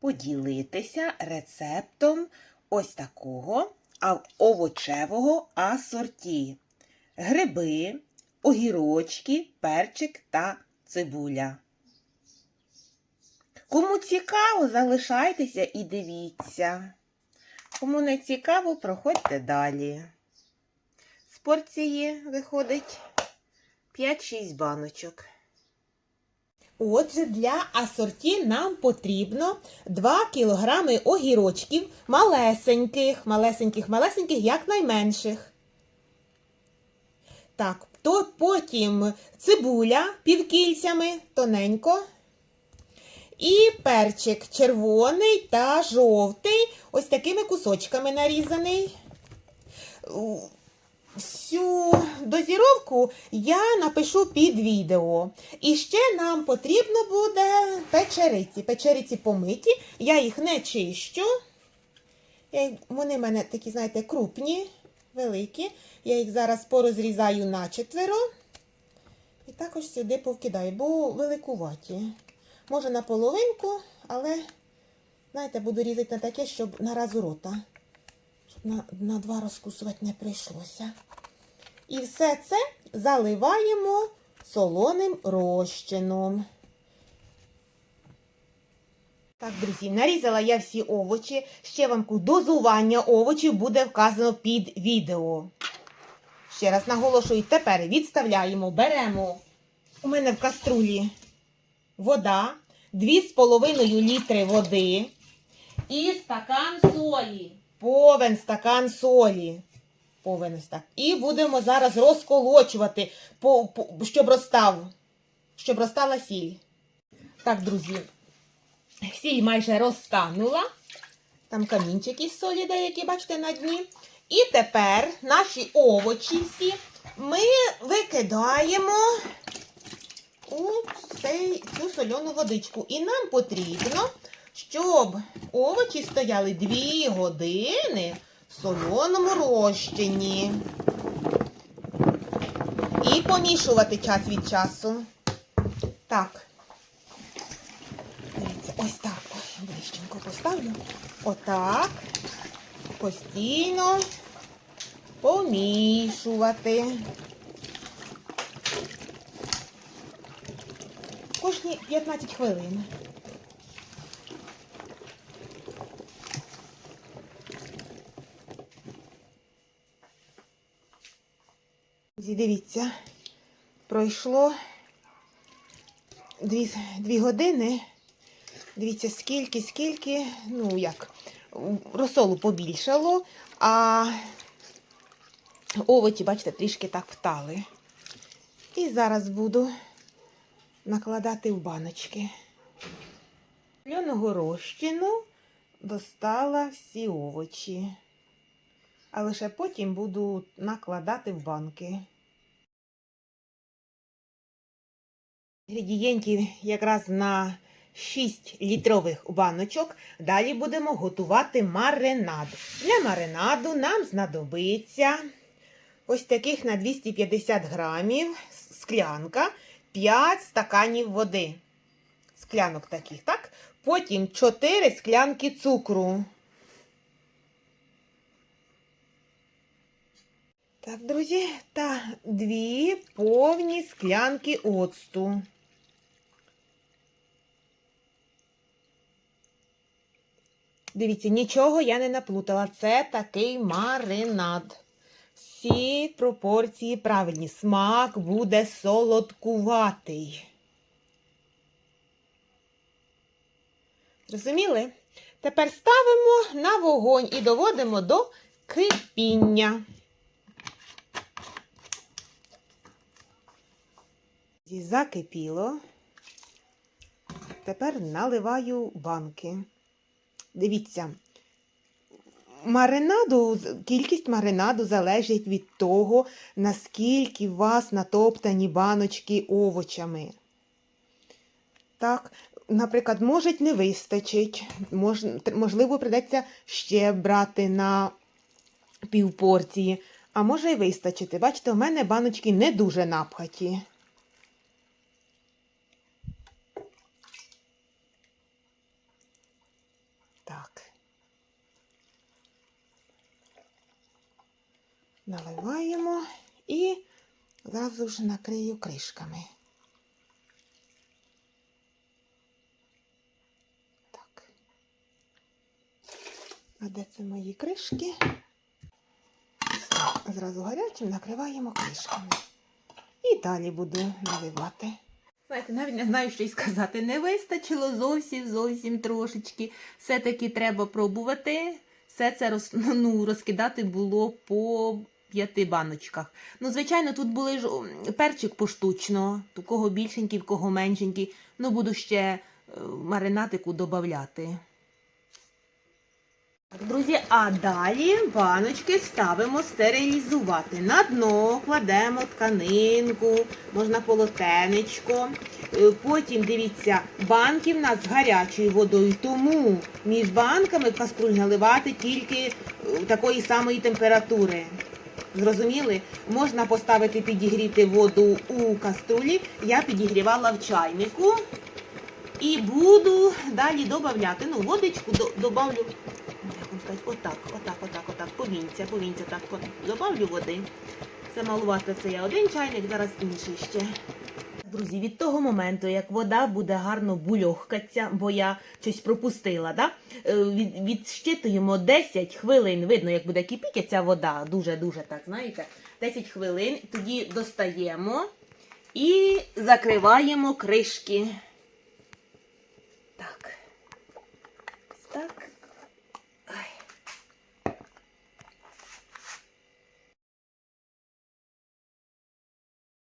поділитися рецептом ось такого овочевого асорті. Гриби, огірочки, перчик та цибуля. Кому цікаво, залишайтеся і дивіться. Кому не цікаво, проходьте далі. З порції виходить 5-6 баночок. Отже, для асорті нам потрібно 2 кг огірочків малесеньких, малесеньких, малесеньких, якнайменших. Так, то потім цибуля півкільцями тоненько. І перчик червоний та жовтий, ось такими кусочками нарізаний. Всю дозіровку я напишу під відео. І ще нам потрібно буде печериці. Печериці помиті, я їх не чищу. Вони в мене такі, знаєте, крупні, великі. Я їх зараз порозрізаю на четверо. І також сюди повкидаю, бо великуваті. Може на половинку, але, знаєте, буду різати на таке, щоб на раз у рота. Щоб на, на два розкусувати не прийшлося. І все це заливаємо солоним розчином. Так, друзі, нарізала я всі овочі. Ще вам дозування овочів буде вказано під відео. Ще раз наголошую, тепер відставляємо, беремо. У мене в каструлі вода, 2,5 літри води і стакан солі. Повен стакан солі. Повен так. І будемо зараз розколочувати, по, по, щоб розстав, щоб розстала сіль. Так, друзі, сіль майже розтанула. Там камінчики з солі деякі, бачите, на дні. І тепер наші овочі всі ми викидаємо у цей, цю соляну водичку. І нам потрібно, щоб овочі стояли 2 години в соленому розчині. І помішувати час від часу. Так. Дивіться, ось так. Ближченько поставлю. Отак. Постійно помішувати. Кожні 15 хвилин. Дивіться, пройшло дві, дві години. Дивіться, скільки, скільки, ну як, розсолу побільшало, а овочі, бачите, трішки так втали. І зараз буду накладати в баночки. Льоного розчину достала всі овочі. А лише потім буду накладати в банки. Інгредієнтів якраз на 6 літрових баночок. Далі будемо готувати маринад. Для маринаду нам знадобиться ось таких на 250 грамів склянка, 5 стаканів води. Склянок таких, так? Потім 4 склянки цукру. Так, друзі, та дві повні склянки оцту. Дивіться, нічого я не наплутала. Це такий маринад. Всі пропорції правильні. Смак буде солодкуватий. Зрозуміли? Тепер ставимо на вогонь і доводимо до кипіння. Закипіло. Тепер наливаю банки. Дивіться, маринаду, кількість маринаду залежить від того, наскільки у вас натоптані баночки овочами. Так, наприклад, може не вистачить, мож, можливо, придеться ще брати на півпорції, а може й вистачити. Бачите, у мене баночки не дуже напхаті. Так. Наливаємо і зразу ж накрию кришками. Так. А де це мої кришки? Зразу гарячим накриваємо кришками. І далі буду наливати. Знаєте, навіть не знаю, що й сказати. Не вистачило зовсім зовсім трошечки. Все-таки треба пробувати. Все це роз, ну, розкидати було по п'яти баночках. Ну, звичайно, тут були ж перчик поштучно, у кого більшенький, в кого меншенький. Ну, буду ще е, маринатику додавати. Друзі, а далі баночки ставимо стерилізувати. На дно кладемо тканинку, можна полотенечко. Е, Потім дивіться, банки в нас з гарячою водою, тому між банками каструль наливати тільки е, такої самої температури. Зрозуміли? Можна поставити підігріти воду у каструлі. Я підігрівала в чайнику. І буду далі додавати. Ну, водичку до- сказати, отак, отак, отак, отак, повінця, повінця, так, добавлю води. Це малувати це я один чайник, зараз інший ще. Друзі, від того моменту, як вода буде гарно бульохкатися, бо я щось пропустила, да? е, від, відщитуємо 10 хвилин. Видно, як буде кипіти ця вода, дуже-дуже так, знаєте, 10 хвилин, тоді достаємо і закриваємо кришки.